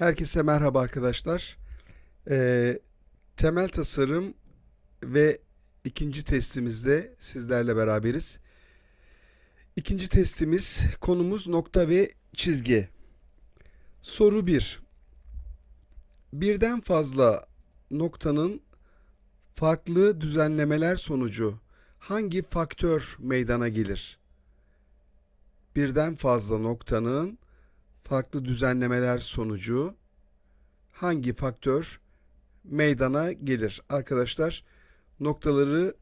Herkese merhaba arkadaşlar. Ee, temel tasarım ve ikinci testimizde sizlerle beraberiz. İkinci testimiz konumuz nokta ve çizgi. Soru 1. Birden fazla noktanın farklı düzenlemeler sonucu hangi faktör meydana gelir? Birden fazla noktanın farklı düzenlemeler sonucu hangi faktör meydana gelir? Arkadaşlar noktaları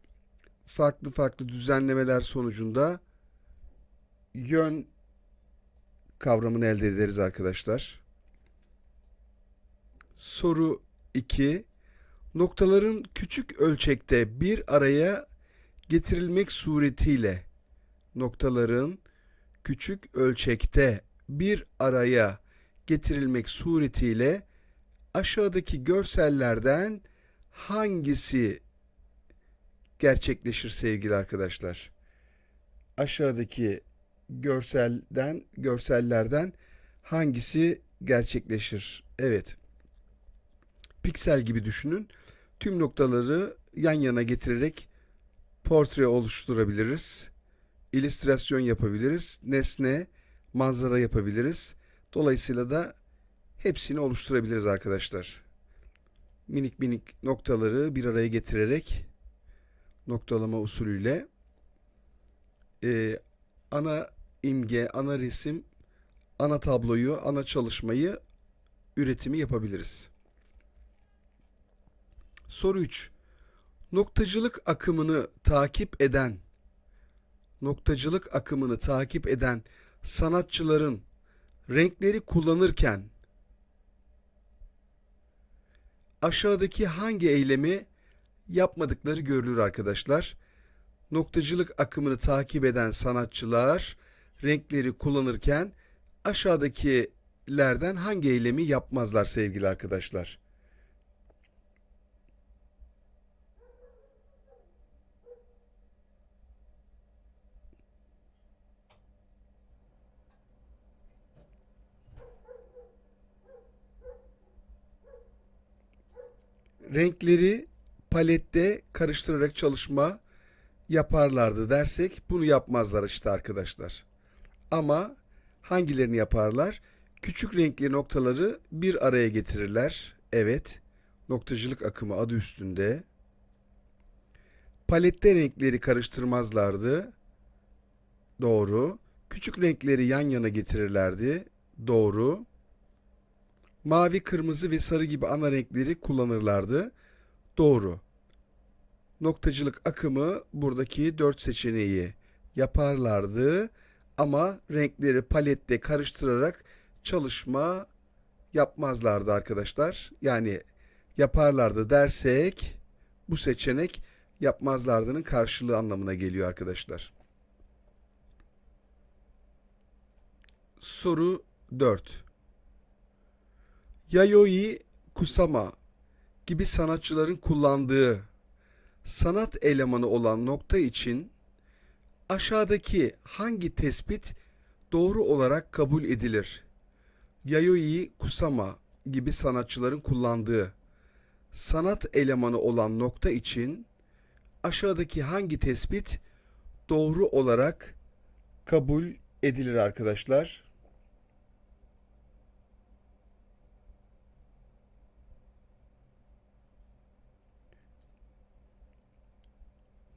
farklı farklı düzenlemeler sonucunda yön kavramını elde ederiz arkadaşlar. Soru 2. Noktaların küçük ölçekte bir araya getirilmek suretiyle noktaların küçük ölçekte bir araya getirilmek suretiyle aşağıdaki görsellerden hangisi gerçekleşir sevgili arkadaşlar? Aşağıdaki görselden görsellerden hangisi gerçekleşir? Evet. Piksel gibi düşünün. Tüm noktaları yan yana getirerek portre oluşturabiliriz. İllüstrasyon yapabiliriz. Nesne, manzara yapabiliriz. Dolayısıyla da hepsini oluşturabiliriz arkadaşlar. Minik minik noktaları bir araya getirerek noktalama usulüyle e, ana imge, ana resim, ana tabloyu, ana çalışmayı üretimi yapabiliriz. Soru 3. Noktacılık akımını takip eden noktacılık akımını takip eden sanatçıların renkleri kullanırken aşağıdaki hangi eylemi yapmadıkları görülür arkadaşlar. Noktacılık akımını takip eden sanatçılar renkleri kullanırken aşağıdakilerden hangi eylemi yapmazlar sevgili arkadaşlar? Renkleri palette karıştırarak çalışma yaparlardı dersek bunu yapmazlar işte arkadaşlar. Ama hangilerini yaparlar? Küçük renkli noktaları bir araya getirirler. Evet. Noktacılık akımı adı üstünde. Palette renkleri karıştırmazlardı. Doğru. Küçük renkleri yan yana getirirlerdi. Doğru mavi, kırmızı ve sarı gibi ana renkleri kullanırlardı. Doğru. Noktacılık akımı buradaki dört seçeneği yaparlardı ama renkleri palette karıştırarak çalışma yapmazlardı arkadaşlar. Yani yaparlardı dersek bu seçenek yapmazlardının karşılığı anlamına geliyor arkadaşlar. Soru 4. Yayoi Kusama gibi sanatçıların kullandığı sanat elemanı olan nokta için aşağıdaki hangi tespit doğru olarak kabul edilir? Yayoi Kusama gibi sanatçıların kullandığı sanat elemanı olan nokta için aşağıdaki hangi tespit doğru olarak kabul edilir arkadaşlar?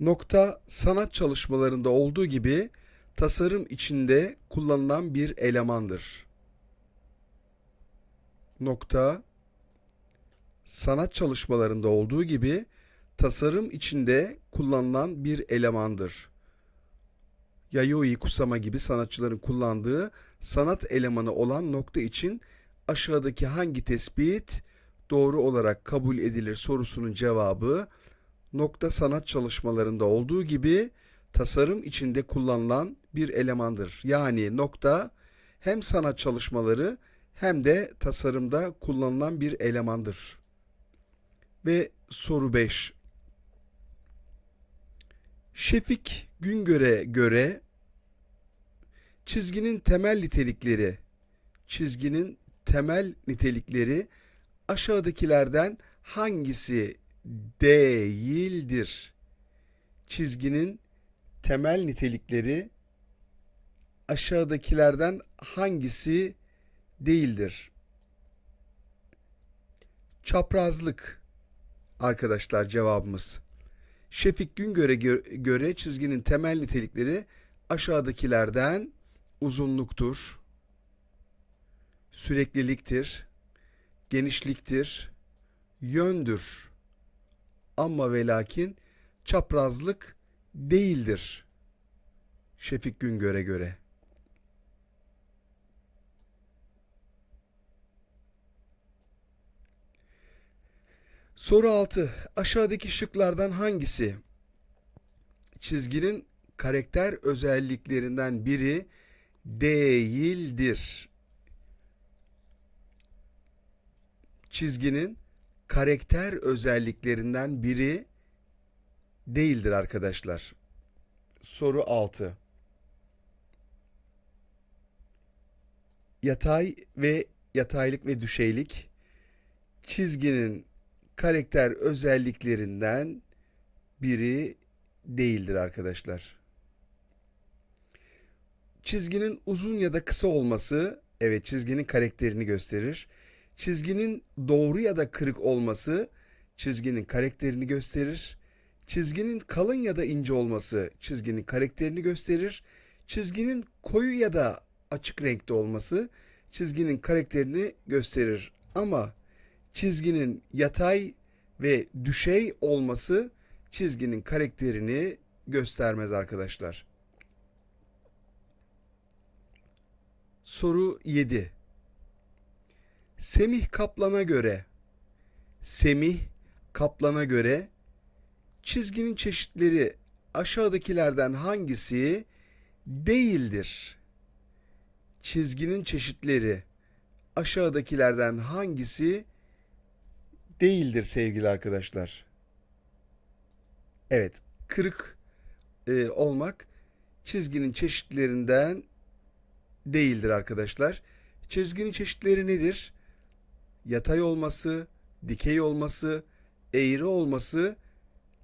Nokta sanat çalışmalarında olduğu gibi tasarım içinde kullanılan bir elemandır. Nokta sanat çalışmalarında olduğu gibi tasarım içinde kullanılan bir elemandır. Yayoi Kusama gibi sanatçıların kullandığı sanat elemanı olan nokta için aşağıdaki hangi tespit doğru olarak kabul edilir sorusunun cevabı nokta sanat çalışmalarında olduğu gibi tasarım içinde kullanılan bir elemandır. Yani nokta hem sanat çalışmaları hem de tasarımda kullanılan bir elemandır. Ve soru 5. Şefik Güngör'e göre çizginin temel nitelikleri çizginin temel nitelikleri aşağıdakilerden hangisi değildir? Çizginin temel nitelikleri aşağıdakilerden hangisi değildir? Çaprazlık arkadaşlar cevabımız. Şefik Güngör'e gö- göre çizginin temel nitelikleri aşağıdakilerden uzunluktur, sürekliliktir, genişliktir, yöndür. Ama ve lakin çaprazlık değildir. Şefik Güngör'e göre. Soru 6. Aşağıdaki şıklardan hangisi çizginin karakter özelliklerinden biri değildir? Çizginin karakter özelliklerinden biri değildir arkadaşlar. Soru 6. Yatay ve yataylık ve düşeylik çizginin karakter özelliklerinden biri değildir arkadaşlar. Çizginin uzun ya da kısa olması evet çizginin karakterini gösterir. Çizginin doğru ya da kırık olması çizginin karakterini gösterir. Çizginin kalın ya da ince olması çizginin karakterini gösterir. Çizginin koyu ya da açık renkte olması çizginin karakterini gösterir. Ama çizginin yatay ve düşey olması çizginin karakterini göstermez arkadaşlar. Soru 7. Semih Kaplan'a göre Semih Kaplan'a göre çizginin çeşitleri aşağıdakilerden hangisi değildir? Çizginin çeşitleri aşağıdakilerden hangisi değildir sevgili arkadaşlar? Evet, kırık e, olmak çizginin çeşitlerinden değildir arkadaşlar. Çizginin çeşitleri nedir? Yatay olması, dikey olması, eğri olması,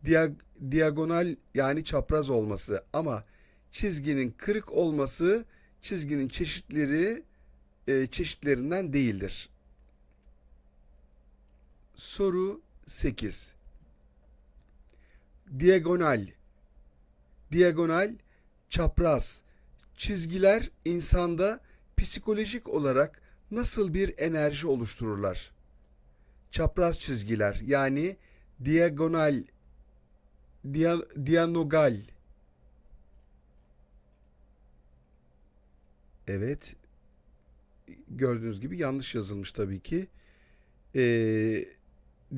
diag- diagonal yani çapraz olması ama çizginin kırık olması çizginin çeşitleri e, çeşitlerinden değildir. Soru 8. Diagonal. Diagonal, çapraz. Çizgiler insanda psikolojik olarak nasıl bir enerji oluştururlar? Çapraz çizgiler yani diagonal, dia, dianogal. Evet. Gördüğünüz gibi yanlış yazılmış tabii ki. Ee,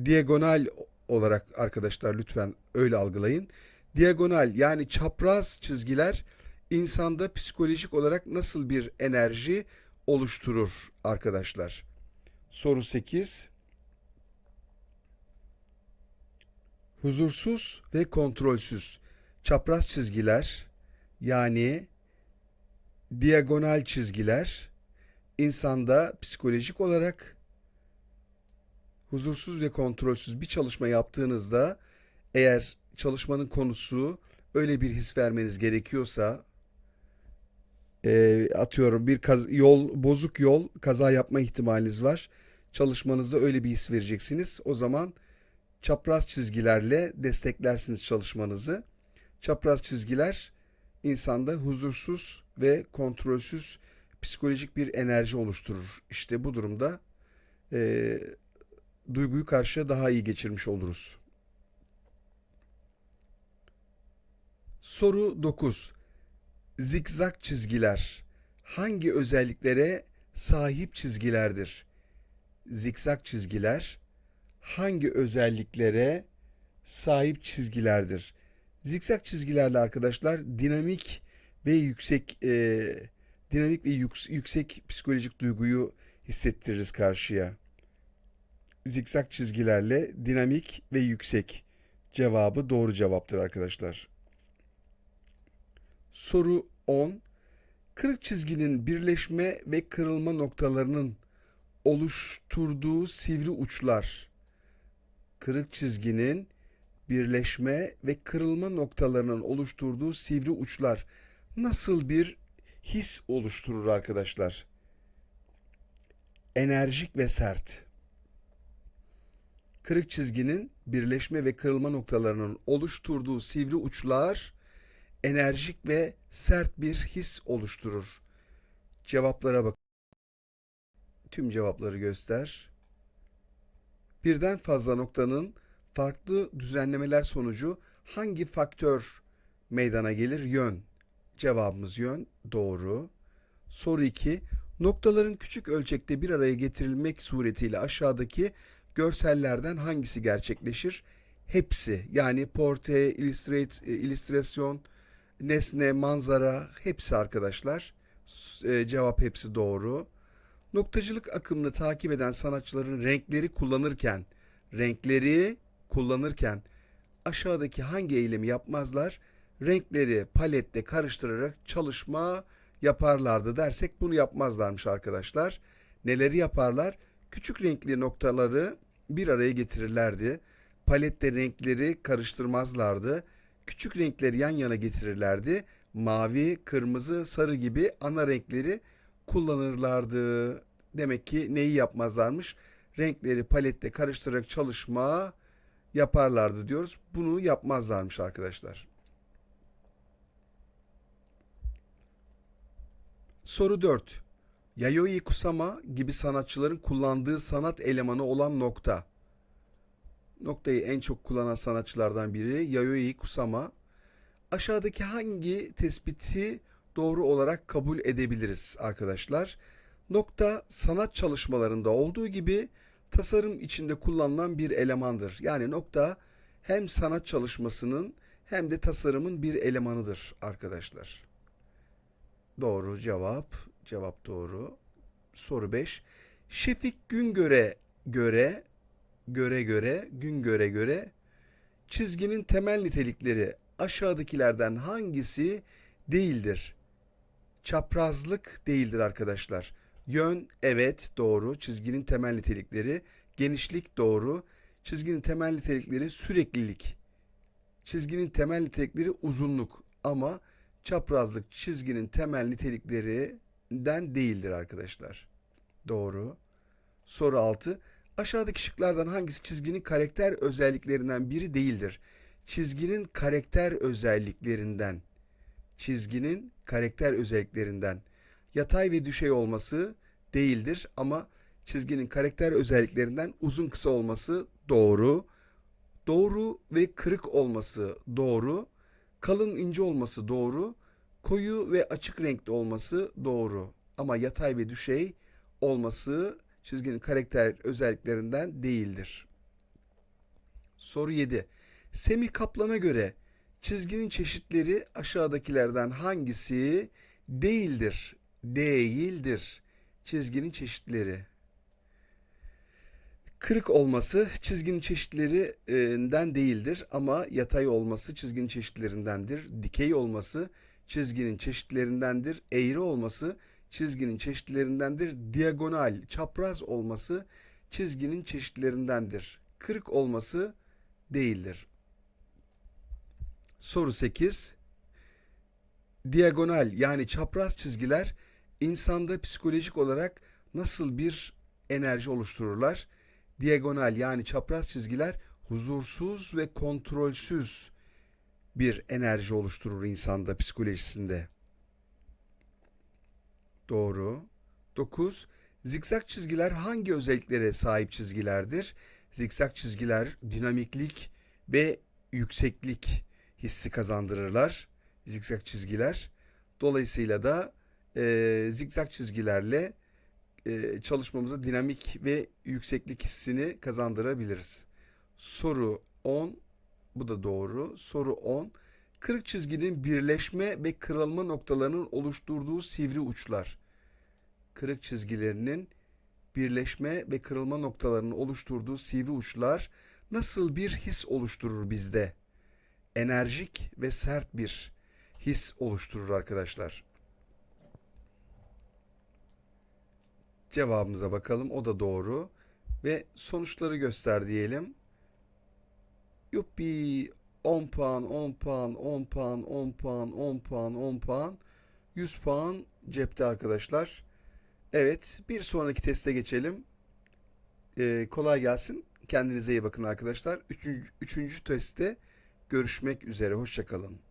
diagonal olarak arkadaşlar lütfen öyle algılayın. Diagonal yani çapraz çizgiler insanda psikolojik olarak nasıl bir enerji oluşturur arkadaşlar? Soru 8. Huzursuz ve kontrolsüz çapraz çizgiler yani diagonal çizgiler insanda psikolojik olarak huzursuz ve kontrolsüz bir çalışma yaptığınızda eğer çalışmanın konusu öyle bir his vermeniz gerekiyorsa e, atıyorum bir kaz- yol bozuk yol kaza yapma ihtimaliniz var. Çalışmanızda öyle bir his vereceksiniz. O zaman çapraz çizgilerle desteklersiniz çalışmanızı. Çapraz çizgiler insanda huzursuz ve kontrolsüz psikolojik bir enerji oluşturur. İşte bu durumda e, duyguyu karşıya daha iyi geçirmiş oluruz. Soru 9. Zikzak çizgiler hangi özelliklere sahip çizgilerdir? Zikzak çizgiler hangi özelliklere sahip çizgilerdir? Zikzak çizgilerle arkadaşlar dinamik ve yüksek e, dinamik ve yük- yüksek psikolojik duyguyu hissettiririz karşıya zikzak çizgilerle dinamik ve yüksek cevabı doğru cevaptır arkadaşlar. Soru 10. Kırık çizginin birleşme ve kırılma noktalarının oluşturduğu sivri uçlar. Kırık çizginin birleşme ve kırılma noktalarının oluşturduğu sivri uçlar nasıl bir his oluşturur arkadaşlar? Enerjik ve sert. Kırık çizginin birleşme ve kırılma noktalarının oluşturduğu sivri uçlar enerjik ve sert bir his oluşturur. Cevaplara bak. Tüm cevapları göster. Birden fazla noktanın farklı düzenlemeler sonucu hangi faktör meydana gelir? Yön. Cevabımız yön. Doğru. Soru 2. Noktaların küçük ölçekte bir araya getirilmek suretiyle aşağıdaki görsellerden hangisi gerçekleşir? Hepsi. Yani portre, illustrate, e, illüstrasyon, nesne, manzara hepsi arkadaşlar. E, cevap hepsi doğru. Noktacılık akımını takip eden sanatçıların renkleri kullanırken, renkleri kullanırken aşağıdaki hangi eylemi yapmazlar? Renkleri palette karıştırarak çalışma yaparlardı dersek bunu yapmazlarmış arkadaşlar. Neleri yaparlar? Küçük renkli noktaları bir araya getirirlerdi. Palette renkleri karıştırmazlardı. Küçük renkleri yan yana getirirlerdi. Mavi, kırmızı, sarı gibi ana renkleri kullanırlardı. Demek ki neyi yapmazlarmış? Renkleri palette karıştırarak çalışma yaparlardı diyoruz. Bunu yapmazlarmış arkadaşlar. Soru 4. Yayoi Kusama gibi sanatçıların kullandığı sanat elemanı olan nokta. Noktayı en çok kullanan sanatçılardan biri Yayoi Kusama. Aşağıdaki hangi tespiti doğru olarak kabul edebiliriz arkadaşlar? Nokta sanat çalışmalarında olduğu gibi tasarım içinde kullanılan bir elemandır. Yani nokta hem sanat çalışmasının hem de tasarımın bir elemanıdır arkadaşlar. Doğru cevap. Cevap doğru. Soru 5. Şefik Güngör'e göre göre göre gün göre göre çizginin temel nitelikleri aşağıdakilerden hangisi değildir? Çaprazlık değildir arkadaşlar. Yön evet doğru. Çizginin temel nitelikleri genişlik doğru. Çizginin temel nitelikleri süreklilik. Çizginin temel nitelikleri uzunluk ama çaprazlık çizginin temel niteliklerinden değildir arkadaşlar. Doğru. Soru 6. Aşağıdaki şıklardan hangisi çizginin karakter özelliklerinden biri değildir? Çizginin karakter özelliklerinden. Çizginin karakter özelliklerinden. Yatay ve düşey olması değildir ama çizginin karakter özelliklerinden uzun kısa olması doğru. Doğru ve kırık olması doğru. Kalın ince olması doğru. Koyu ve açık renkli olması doğru. Ama yatay ve düşey olması çizginin karakter özelliklerinden değildir. Soru 7. Semih Kaplan'a göre çizginin çeşitleri aşağıdakilerden hangisi değildir? Değildir. Çizginin çeşitleri. Kırık olması çizginin çeşitlerinden değildir ama yatay olması çizginin çeşitlerindendir. Dikey olması çizginin çeşitlerindendir. Eğri olması çizginin çeşitlerindendir. Diagonal, çapraz olması çizginin çeşitlerindendir. Kırık olması değildir. Soru 8. Diagonal yani çapraz çizgiler insanda psikolojik olarak nasıl bir enerji oluştururlar? Diagonal yani çapraz çizgiler huzursuz ve kontrolsüz bir enerji oluşturur insanda psikolojisinde. Doğru. 9. Zikzak çizgiler hangi özelliklere sahip çizgilerdir? Zikzak çizgiler dinamiklik ve yükseklik hissi kazandırırlar. Zikzak çizgiler. Dolayısıyla da e, zikzak çizgilerle e, çalışmamıza dinamik ve yükseklik hissini kazandırabiliriz. Soru 10. Bu da doğru. Soru 10. Kırık çizginin birleşme ve kırılma noktalarının oluşturduğu sivri uçlar. Kırık çizgilerinin birleşme ve kırılma noktalarının oluşturduğu sivri uçlar nasıl bir his oluşturur bizde? Enerjik ve sert bir his oluşturur arkadaşlar. Cevabımıza bakalım. O da doğru. Ve sonuçları göster diyelim. Yuppi 10 puan, 10 puan, 10 puan, 10 puan, 10 puan, 10 puan. 100 puan cepte arkadaşlar. Evet, bir sonraki teste geçelim. Ee, kolay gelsin. Kendinize iyi bakın arkadaşlar. Üçüncü, üçüncü testte görüşmek üzere. Hoşçakalın.